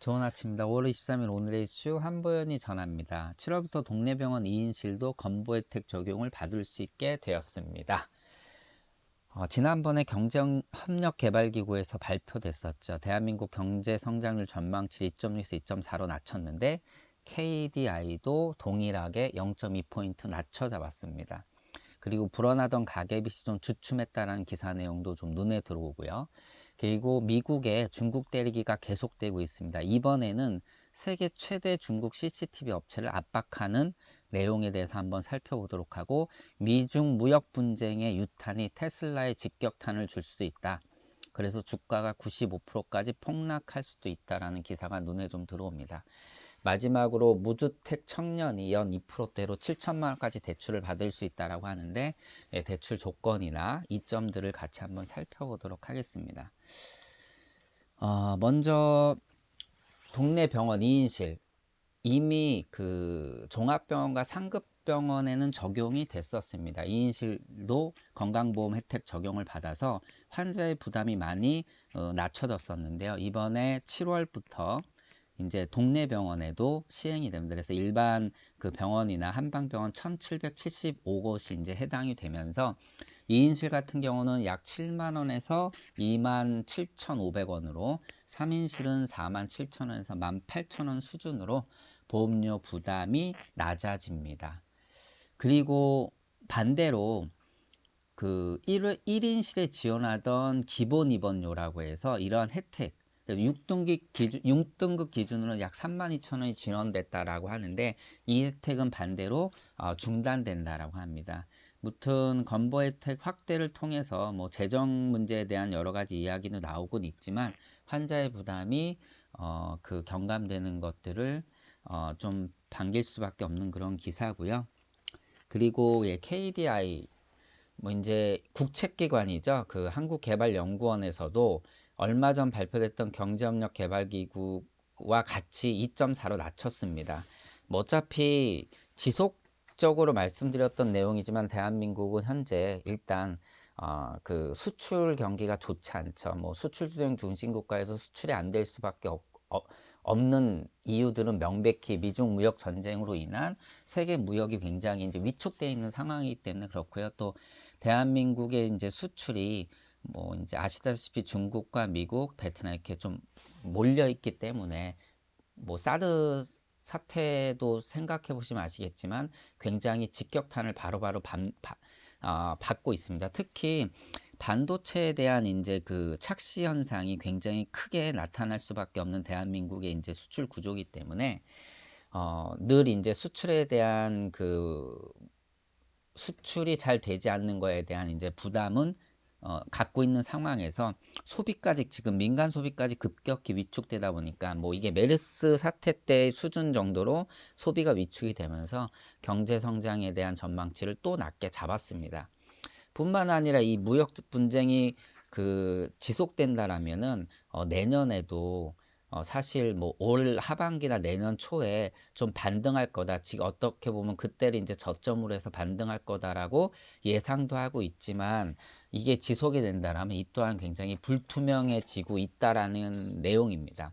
좋은 아침입니다. 5월 23일 오늘의 이슈 한보연이 전합니다. 7월부터 동네 병원 2인실도 건보 혜택 적용을 받을 수 있게 되었습니다. 어, 지난번에 경제협력개발기구에서 발표됐었죠. 대한민국 경제 성장률 전망치 2.6에서 2.4로 낮췄는데 KDI도 동일하게 0.2포인트 낮춰 잡았습니다. 그리고 불어나던 가계빚이 좀 주춤했다는 기사 내용도 좀 눈에 들어오고요. 그리고 미국의 중국 때리기가 계속되고 있습니다. 이번에는 세계 최대 중국 CCTV 업체를 압박하는 내용에 대해서 한번 살펴보도록 하고 미중 무역 분쟁의 유탄이 테슬라에 직격탄을 줄 수도 있다. 그래서 주가가 95%까지 폭락할 수도 있다라는 기사가 눈에 좀 들어옵니다. 마지막으로 무주택 청년이 연 2%대로 7천만 원까지 대출을 받을 수 있다라고 하는데 예, 대출 조건이나 이점들을 같이 한번 살펴보도록 하겠습니다. 어, 먼저 동네 병원 2인실 이미 그 종합병원과 상급 병원에는 적용이 됐었습니다. 2인실도 건강보험 혜택 적용을 받아서 환자의 부담이 많이 어, 낮춰졌었는데요. 이번에 7월부터 이제 동네 병원에도 시행이 됩니다. 그래서 일반 그 병원이나 한방병원 1775곳이 이제 해당이 되면서 2인실 같은 경우는 약 7만 원에서 2만 7,500원으로 3인실은 4만 7천 원에서 1만 8천 원 수준으로 보험료 부담이 낮아집니다. 그리고 반대로 그 1, 1인실에 지원하던 기본 입원료라고 해서 이러한 혜택 6등급, 기준, 6등급 기준으로 약 3만 2천 원이 지원됐다라고 하는데 이 혜택은 반대로 어, 중단된다라고 합니다. 무튼 건보 혜택 확대를 통해서 뭐 재정 문제에 대한 여러 가지 이야기도 나오곤 있지만 환자의 부담이 어, 그 경감되는 것들을 어, 좀 반길 수밖에 없는 그런 기사고요. 그리고 예, KDI 뭐 이제 국책기관이죠. 그 한국개발연구원에서도 얼마 전 발표됐던 경제협력 개발기구와 같이 2.4로 낮췄습니다. 뭐 어차피 지속적으로 말씀드렸던 내용이지만 대한민국은 현재 일단 어, 그 수출 경기가 좋지 않죠. 뭐 수출 수행 중심 국가에서 수출이 안 될 수밖에 없, 어, 없는 이유들은 명백히 미중 무역 전쟁으로 인한 세계 무역이 굉장히 이제 위축되어 있는 상황이기 때문에 그렇고요. 또 대한민국의 이제 수출이 뭐 이제 아시다시피 중국과 미국, 베트남 이렇게 좀 몰려 있기 때문에 뭐 사드 사태도 생각해 보시면 아시겠지만 굉장히 직격탄을 바로바로 반, 바, 어, 받고 있습니다. 특히 반도체에 대한 이제 그 착시 현상이 굉장히 크게 나타날 수밖에 없는 대한민국의 이제 수출 구조이기 때문에 어, 늘 이제 수출에 대한 그 수출이 잘 되지 않는 거에 대한 이제 부담은 어, 갖고 있는 상황에서 소비까지 지금 민간 소비까지 급격히 위축되다 보니까 뭐 이게 메르스 사태 때 수준 정도로 소비가 위축이 되면서 경제 성장에 대한 전망치를 또 낮게 잡았습니다. 뿐만 아니라 이 무역 분쟁이 그 지속된다라면은 어, 내년에도 어, 사실 뭐 올 하반기나 내년 초에 좀 반등할 거다. 지금 어떻게 보면 그때를 이제 저점으로 해서 반등할 거다라고 예상도 하고 있지만 이게 지속이 된다라면 이 또한 굉장히 불투명해지고 있다라는 내용입니다.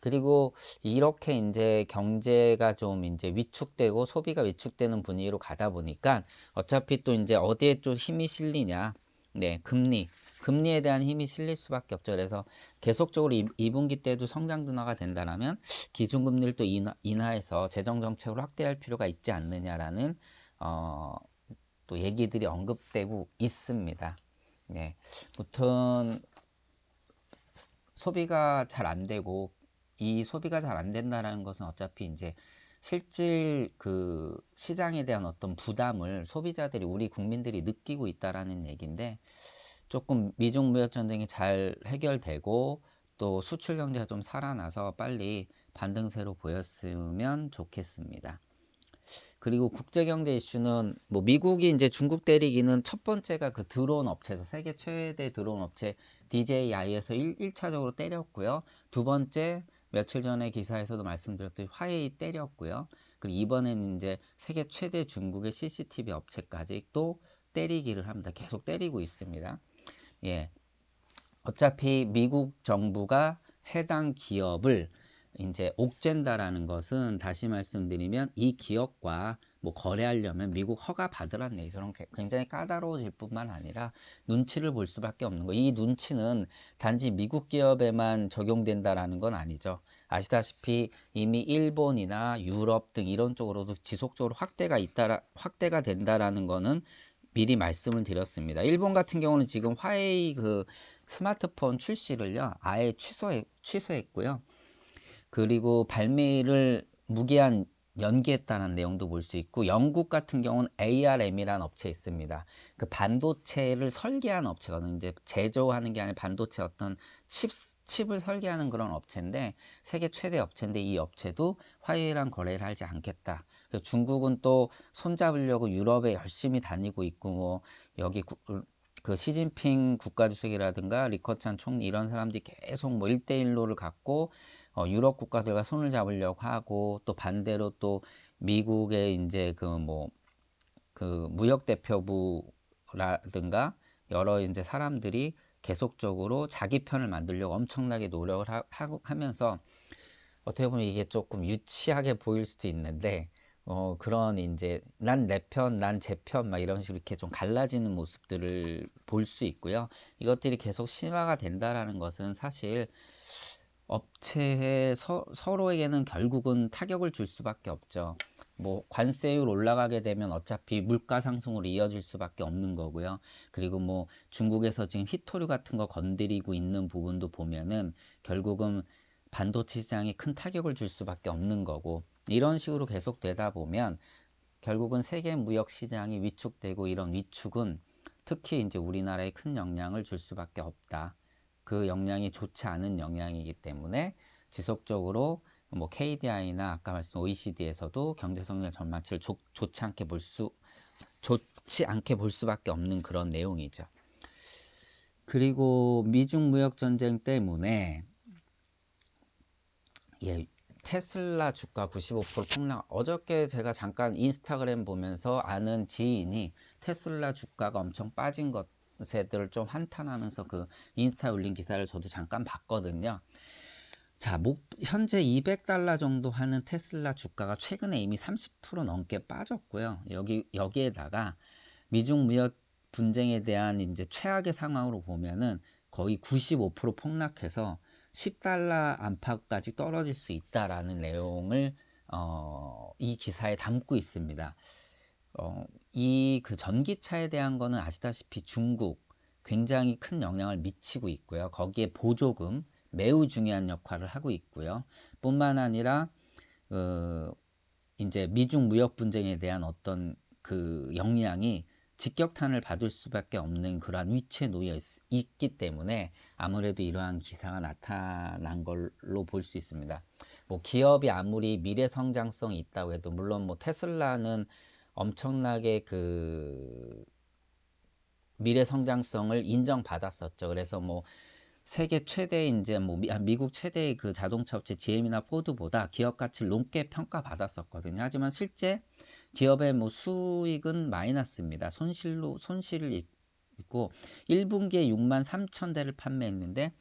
그리고 이렇게 이제 경제가 좀 이제 위축되고 소비가 위축되는 분위기로 가다 보니까 어차피 또 이제 어디에 좀 힘이 실리냐. 네, 금리. 금리에 대한 힘이 실릴 수밖에 없죠. 그래서 계속적으로 2, 분기 때도 성장 둔화가 된다면 기준금리를 또 인하, 인하해서 재정정책을 확대할 필요가 있지 않느냐라는 어, 또 얘기들이 언급되고 있습니다. 네, 무튼 소비가 잘 안 되고 이 소비가 잘 안 된다라는 것은 어차피 이제 실질 그 시장에 대한 어떤 부담을 소비자들이 우리 국민들이 느끼고 있다라는 얘기인데 조금 미중 무역 전쟁이 잘 해결되고 또 수출 경제가 좀 살아나서 빨리 반등세로 보였으면 좋겠습니다. 그리고 국제 경제 이슈는 뭐 미국이 이제 중국 때리기는 첫 번째가 그 드론 업체에서 세계 최대 드론 업체 DJI에서 1, 1차적으로 때렸고요. 두 번째 며칠 전에 기사에서도 말씀드렸듯이 화웨이 때렸고요. 그리고 이번에는 이제 세계 최대 중국의 CCTV 업체까지 또 때리기를 합니다. 계속 때리고 있습니다. 예. 어차피 미국 정부가 해당 기업을 이제 옥젠다라는 것은 다시 말씀드리면 이 기업과 뭐 거래하려면 미국 허가 받으라는 얘기처럼 굉장히 까다로워질 뿐만 아니라 눈치를 볼 수밖에 없는 거. 이 눈치는 단지 미국 기업에만 적용된다라는 건 아니죠. 아시다시피 이미 일본이나 유럽 등 이런 쪽으로도 지속적으로 확대가 있다 확대가 된다라는 거는 미리 말씀을 드렸습니다. 일본 같은 경우는 지금 화웨이 그 스마트폰 출시를요 아예 취소해, 취소했고요. 그리고 발매를 무기한 연기했다는 내용도 볼 수 있고 영국 같은 경우는 ARM이라는 업체 있습니다. 그 반도체를 설계하는 업체거든요. 이제 제조하는 게 아니라 반도체 어떤 칩, 칩을 설계하는 그런 업체인데 세계 최대 업체인데 이 업체도 화웨이랑 거래를 하지 않겠다. 중국은 또 손잡으려고 유럽에 열심히 다니고 있고 뭐 여기 구, 그 시진핑 국가주석이라든가 리커찬 총리 이런 사람들이 계속 뭐 1대1로를 갖고 어, 유럽 국가들과 손을 잡으려고 하고 또 반대로 또 미국의 이제 그 뭐그 뭐, 그 무역 대표부라든가 여러 이제 사람들이 계속적으로 자기 편을 만들려고 엄청나게 노력을 하, 하면서 어떻게 보면 이게 조금 유치하게 보일 수도 있는데 어, 그런 이제 난 내 편, 난 제 편 막 이런 식으로 이렇게 좀 갈라지는 모습들을 볼 수 있고요. 이것들이 계속 심화가 된다라는 것은 사실 업체의 서, 서로에게는 결국은 타격을 줄 수밖에 없죠. 뭐 관세율 올라가게 되면 어차피 물가 상승으로 이어질 수밖에 없는 거고요. 그리고 뭐 중국에서 지금 히토류 같은 거 건드리고 있는 부분도 보면은 결국은 반도체 시장에 큰 타격을 줄 수밖에 없는 거고 이런 식으로 계속 되다 보면 결국은 세계 무역 시장이 위축되고 이런 위축은 특히 이제 우리나라에 큰 영향을 줄 수밖에 없다. 그 영향이 좋지 않은 영향이기 때문에 지속적으로 뭐 KDI나 아까 말씀 OECD에서도 경제 성장 전망치를 좋, 좋지 않게 볼 수 좋지 않게 볼 수밖에 없는 그런 내용이죠. 그리고 미중 무역 전쟁 때문에 예, 테슬라 주가 95% 폭락. 어저께 제가 잠깐 인스타그램 보면서 아는 지인이 테슬라 주가가 엄청 빠진 것 세들을 좀 한탄하면서 그 인스타에 올린 기사를 저도 잠깐 봤거든요. 자, 목, 현재 200달러 정도 하는 테슬라 주가가 최근에 이미 30% 넘게 빠졌고요. 여기, 여기에다가 미중 무역 분쟁에 대한 이제 최악의 상황으로 보면은 거의 95% 폭락해서 10달러 안팎까지 떨어질 수 있다라는 내용을 어, 이 기사에 담고 있습니다. 어, 이 그 전기차에 대한 거는 아시다시피 중국 굉장히 큰 영향을 미치고 있고요. 거기에 보조금 매우 중요한 역할을 하고 있고요. 뿐만 아니라 어, 이제 미중 무역 분쟁에 대한 어떤 그 영향이 직격탄을 받을 수밖에 없는 그러한 위치에 놓여 있, 기 때문에 아무래도 이러한 기사가 나타난 걸로 볼 수 있습니다. 뭐 기업이 아무리 미래 성장성이 있다고 해도 물론 뭐 테슬라는 엄청나게 그 미래 성장성을 인정받았었죠. 그래서 뭐 세계 최대 이제 뭐 미, 아, 미국 최대의 그 자동차 업체 GM이나 포드보다 기업 가치를 높게 평가받았었거든요. 하지만 실제 기업의 뭐 수익은 마이너스입니다. 손실로 손실을 있고 1분기에 6만 3천 대를 판매했는데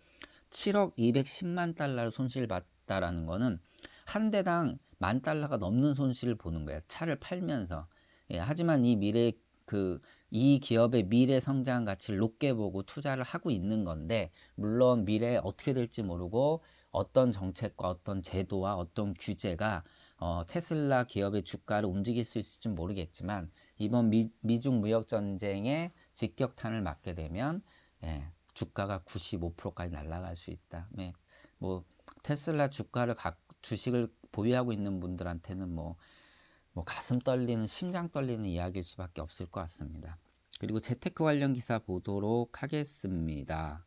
7억 210만 달러를 손실 봤다라는 거는 한 대당 만 달러가 넘는 손실을 보는 거예요. 차를 팔면서. 예, 하지만 이 미래 그 이 기업의 미래 성장 가치를 높게 보고 투자를 하고 있는 건데 물론 미래에 어떻게 될지 모르고 어떤 정책과 어떤 제도와 어떤 규제가 어, 테슬라 기업의 주가를 움직일 수 있을지 모르겠지만 이번 미, 미중 무역 전쟁에 직격탄을 맞게 되면 예, 주가가 95%까지 날아갈 수 있다. 네, 뭐 테슬라 주가를 각 주식을 보유하고 있는 분들한테는 뭐 뭐 가슴 떨리는 심장 떨리는 이야기일 수밖에 없을 것 같습니다. 그리고 재테크 관련 기사 보도록 하겠습니다.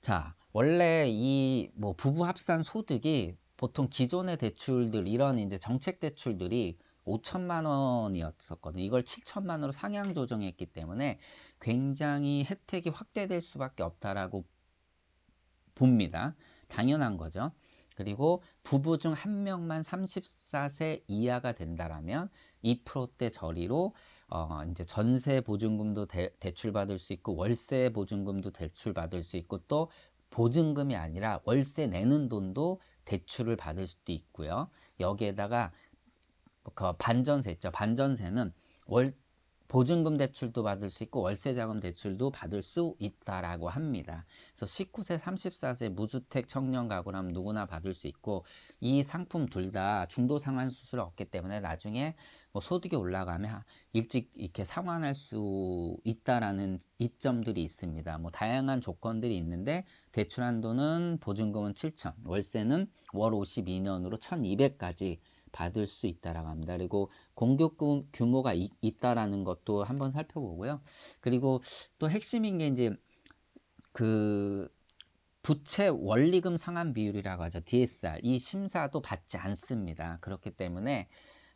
자, 원래 이 뭐 부부 합산 소득이 보통 기존의 대출들 이런 이제 정책 대출들이 5천만 원이었었거든요. 이걸 7천만 원으로 상향 조정했기 때문에 굉장히 혜택이 확대될 수밖에 없다라고 봅니다. 당연한 거죠. 그리고 부부 중 한 명만 34세 이하가 된다라면 2%대 저리로 어 이제 전세 보증금도 대, 출받을 수 있고 월세 보증금도 대출 받을 수 있고 또 보증금이 아니라 월세 내는 돈도 대출을 받을 수도 있고요. 여기에다가 그 반전세 있죠. 반전세는 월 보증금 대출도 받을 수 있고 월세 자금 대출도 받을 수 있다라고 합니다. 그래서 19세, 34세 무주택 청년 가구라면 누구나 받을 수 있고 이 상품 둘 다 중도 상환 수수료 없기 때문에 나중에 뭐 소득이 올라가면 일찍 이렇게 상환할 수 있다라는 이점들이 있습니다. 뭐 다양한 조건들이 있는데 대출 한도는 보증금은 7천, 월세는 월 52년으로 1200까지 받을 수 있다라고 합니다. 그리고 공급 규모가 이, 있다라는 것도 한번 살펴보고요. 그리고 또 핵심인 게 이제 그 부채 원리금 상환 비율이라고 하죠. DSR. 이 심사도 받지 않습니다. 그렇기 때문에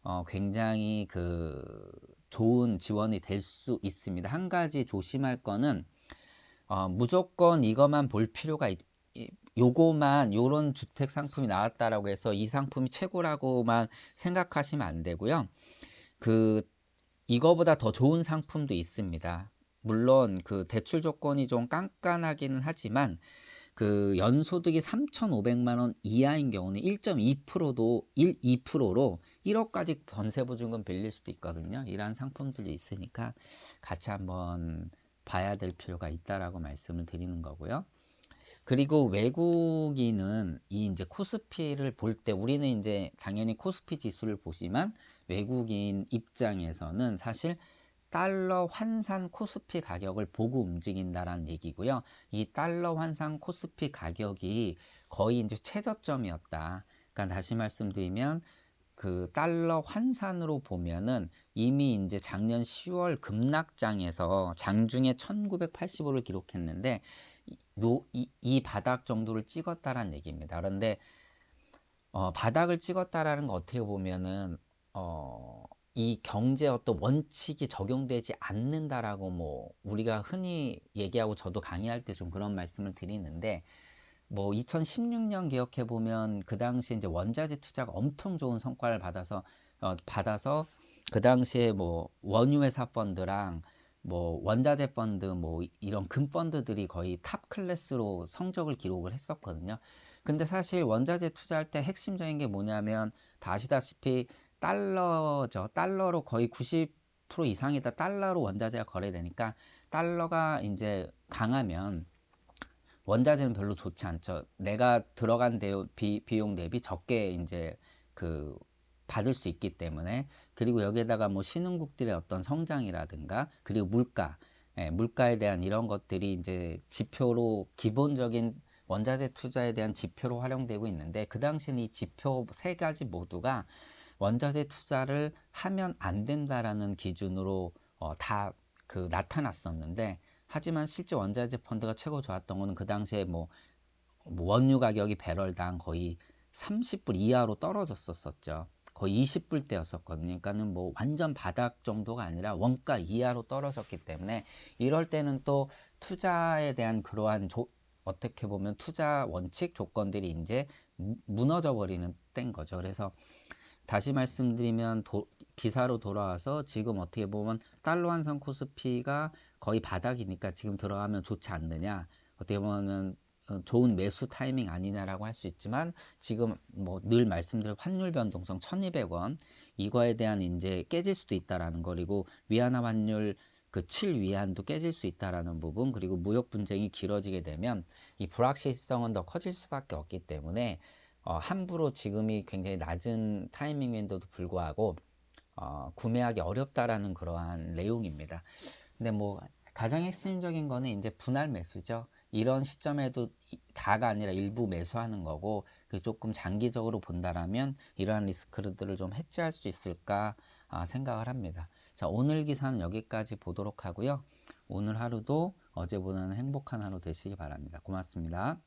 어, 굉장히 그 좋은 지원이 될 수 있습니다. 한 가지 조심할 거는 어, 무조건 이것만 볼 필요가 있, 요거만 요런 주택 상품이 나왔다라고 해서 이 상품이 최고라고만 생각하시면 안 되고요. 그 이거보다 더 좋은 상품도 있습니다. 물론 그 대출 조건이 좀 깐깐하기는 하지만 그 연소득이 3,500만 원 이하인 경우는 1.2%도 1, 2%로 1억까지 번세보증금 빌릴 수도 있거든요. 이러한 상품들이 있으니까 같이 한번 봐야 될 필요가 있다라고 말씀을 드리는 거고요. 그리고 외국인은 이 이제 코스피를 볼 때 우리는 이제 당연히 코스피 지수를 보지만 외국인 입장에서는 사실 달러 환산 코스피 가격을 보고 움직인다라는 얘기고요. 이 달러 환산 코스피 가격이 거의 이제 최저점이었다. 그러니까 다시 말씀드리면 그 달러 환산으로 보면은 이미 이제 작년 10월 급락장에서 장중에 1985를 기록했는데 요, 이, 이 바닥 정도를 찍었다라는 얘기입니다. 그런데 어, 바닥을 찍었다라는 거 어떻게 보면은 어, 이 경제 어떤 원칙이 적용되지 않는다라고 뭐 우리가 흔히 얘기하고 저도 강의할 때 좀 그런 말씀을 드리는데 뭐 2016년 기억해 보면 그 당시에 이제 원자재 투자가 엄청 좋은 성과를 받아서 어, 받아서 그 당시에 뭐 원유회사 펀드랑 뭐 원자재 펀드 뭐 이런 금 펀드들이 거의 탑 클래스로 성적을 기록을 했었거든요. 근데 사실 원자재 투자할 때 핵심적인 게 뭐냐면 다 아시다시피 달러죠. 달러로 거의 90% 이상이다 달러로 원자재가 거래되니까 달러가 이제 강하면 원자재는 별로 좋지 않죠. 내가 들어간 비용 대비 적게 이제 그 받을 수 있기 때문에 그리고 여기에다가 뭐 신흥국들의 어떤 성장이라든가 그리고 물가 예, 물가에 대한 이런 것들이 이제 지표로 기본적인 원자재 투자에 대한 지표로 활용되고 있는데 그 당시에는 이 지표 세 가지 모두가 원자재 투자를 하면 안 된다라는 기준으로 어, 다 그 나타났었는데 하지만 실제 원자재 펀드가 최고 좋았던 거는 그 당시에 뭐, 뭐 원유 가격이 배럴당 거의 30불 이하로 떨어졌었었죠. 거의 20불대였었거든요. 그러니까는 뭐 완전 바닥 정도가 아니라 원가 이하로 떨어졌기 때문에 이럴 때는 또 투자에 대한 그러한 조, 어떻게 보면 투자 원칙 조건들이 이제 무너져 버리는 때인 거죠. 그래서 다시 말씀드리면 도, 기사로 돌아와서 지금 어떻게 보면 달러 환산 코스피가 거의 바닥이니까 지금 들어가면 좋지 않느냐. 어떻게 보면 어, 좋은 매수 타이밍 아니냐라고 할 수 있지만 지금 뭐 늘 말씀드린 환율 변동성 1200원 이거에 대한 이제 깨질 수도 있다라는 거리고 위안화 환율 그 7위안도 깨질 수 있다라는 부분 그리고 무역 분쟁이 길어지게 되면 이 불확실성은 더 커질 수밖에 없기 때문에 어, 함부로 지금이 굉장히 낮은 타이밍인데도 불구하고 어, 구매하기 어렵다라는 그러한 내용입니다. 근데 뭐 가장 핵심적인 거는 이제 분할 매수죠. 이런 시점에도 다가 아니라 일부 매수하는 거고 조금 장기적으로 본다라면 이러한 리스크들을 좀 해지할 수 있을까 아, 생각을 합니다. 자 오늘 기사는 여기까지 보도록 하고요. 오늘 하루도 어제보다는 행복한 하루 되시기 바랍니다. 고맙습니다.